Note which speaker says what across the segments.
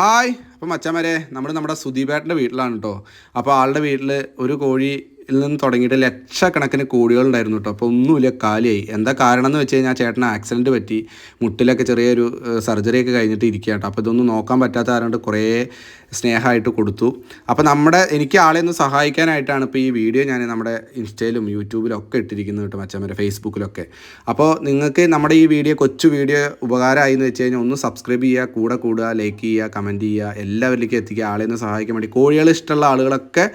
Speaker 1: Hi. അപ്പം മച്ചന്മാരെ നമ്മൾ നമ്മുടെ സുദീപേട്ടന്റെ വീട്ടിലാണ് കേട്ടോ അപ്പോൾ ആളുടെ വീട്ടിൽ ഒരു കോഴിയിൽ നിന്ന് തുടങ്ങിയിട്ട് ലക്ഷക്കണക്കിന് കോടികളുണ്ടായിരുന്നു കേട്ടോ. അപ്പോൾ ഒന്നുമില്ല കാലിയായി. എന്താ കാരണം എന്ന് വെച്ച് കഴിഞ്ഞാൽ ചേട്ടന് ആക്സിഡന്റ് പറ്റി. മുട്ടിലൊക്കെ ചെറിയൊരു സർജറിയൊക്കെ കഴിഞ്ഞിട്ട് ഇരിക്കുക കേട്ടോ. അപ്പോൾ ഇതൊന്നും നോക്കാൻ പറ്റാത്ത കാരണം കുറേ സ്നേഹമായിട്ട് കൊടുത്തു. അപ്പോൾ നമ്മുടെ എനിക്ക് ആളെ ഒന്ന് സഹായിക്കാനായിട്ടാണ് ഇപ്പോൾ ഈ വീഡിയോ ഞാൻ നമ്മുടെ ഇൻസ്റ്റയിലും യൂട്യൂബിലും ഒക്കെ ഇട്ടിരിക്കുന്നത് കേട്ടോ മച്ചമ്മരെ ഫേസ്ബുക്കിലൊക്കെ അപ്പോൾ നിങ്ങൾക്ക് നമ്മുടെ ഈ വീഡിയോ കൊച്ചു വീഡിയോ ഉപകാരമായി എന്ന് വെച്ച് കഴിഞ്ഞാൽ ഒന്ന് സബ്സ്ക്രൈബ് ചെയ്യുക കൂടെ കൂടുക ലൈക്ക് ചെയ്യുക കമന്റ് ചെയ്യുക എല്ലാവരിലേക്കും എത്തിക്കുക ആളെ ഒന്ന് സഹായിക്കാൻ വേണ്ടി കോഴികൾ ഇഷ്ടമുള്ള ആളുകളൊക്കെ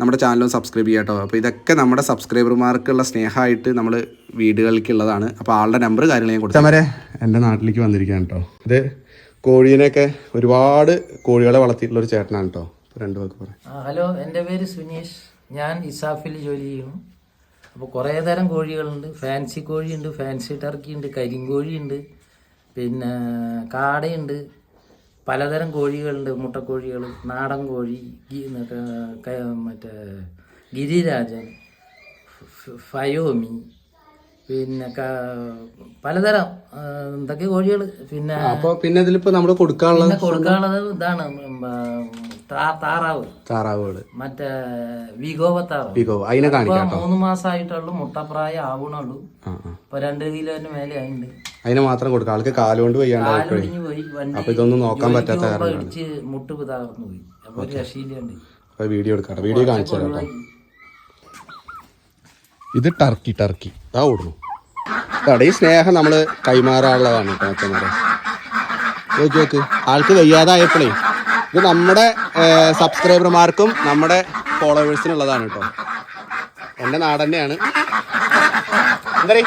Speaker 1: നമ്മുടെ ചാനലും സബ്സ്ക്രൈബ് ചെയ്യുക കേട്ടോ അപ്പോൾ ഇതൊക്കെ നമ്മുടെ സബ്സ്ക്രൈബർമാർക്കുള്ള സ്നേഹമായിട്ട് നമ്മൾ വീടുകളിലേക്കുള്ളതാണ് അപ്പോൾ ആളുടെ നമ്പർ കാര്യങ്ങൾ ഞാൻ കൊടുത്തു വരെ എന്റെ നാട്ടിലേക്ക് വന്നിരിക്കുകയാണ് കേട്ടോ ഇത് കോഴീനെയൊക്കെ ഒരുപാട് കോഴികളെ വളർത്തിയിട്ടുള്ള ഒരു ചേട്ടനാണ് കേട്ടോ ഇപ്പോൾ രണ്ട് പേർക്ക് പറയാം.
Speaker 2: ഹലോ എന്റെ പേര് സുനീഷ്. ഞാൻ ഇസാഫിൽ ജോലി ചെയ്യുന്നു. അപ്പോൾ കുറേ തരം കോഴികളുണ്ട്. ഫാൻസി കോഴിയുണ്ട് ഫാൻസി ടർക്കി ഉണ്ട് കരിങ്കോഴിയുണ്ട്. പിന്നെ കാടയുണ്ട്. പലതരം കോഴികളുണ്ട്. മുട്ടക്കോഴികൾ നാടൻ കോഴി മറ്റേ ഗിരിരാജൻ ഫയോമി പിന്നെ പലതരം എന്തൊക്കെ കോഴികൾ പിന്നെ
Speaker 1: അപ്പോൾ പിന്നെ ഇതിലിപ്പോ നമ്മൾ കൊടുക്കാനുള്ള
Speaker 2: പിന്നെ കൊടുക്കാനുള്ളത് ഇതാണ് താറാവ്.
Speaker 1: താറാവുകൾ
Speaker 2: മറ്റേ വിഗോപത്താറാവ്
Speaker 1: പികോ അതിനെ കാണിക്കാം
Speaker 2: മൂന്ന് മാസമായിട്ടുള്ളൂ മുട്ടപ്രായം ആവണുള്ളൂ. ഇപ്പൊ രണ്ട് കിലോന് മേലെ ആയിണ്ട്
Speaker 1: അതിനെ മാത്രം കൊടുക്കാം ആൾക്ക് കാലുകൊണ്ട് വയ്യാണ്ടായപ്പോഴേ അപ്പൊ ഇതൊന്നും നോക്കാൻ പറ്റാത്ത
Speaker 2: കാരണം
Speaker 1: കാരണമാണ്.
Speaker 2: അപ്പൊ
Speaker 1: വീഡിയോ എടുക്കാം വീഡിയോ കാണിച്ചു തരാം ഇത് ടർക്കി ടർക്കി. ഇതാ ഓടുന്നു. ഇതാടെ ഈ സ്നേഹം നമ്മൾ കൈമാറാനുള്ളതാണ് കേട്ടോ നോക്കി നോക്ക് ആൾക്ക് വയ്യാതായപ്പോഴേ ഇത് നമ്മുടെ സബ്സ്ക്രൈബർമാർക്കും നമ്മുടെ ഫോളോവേഴ്സിനുള്ളതാണ് കേട്ടോ. എന്റെ നാടന്നെയാണ് എന്താ എന്താ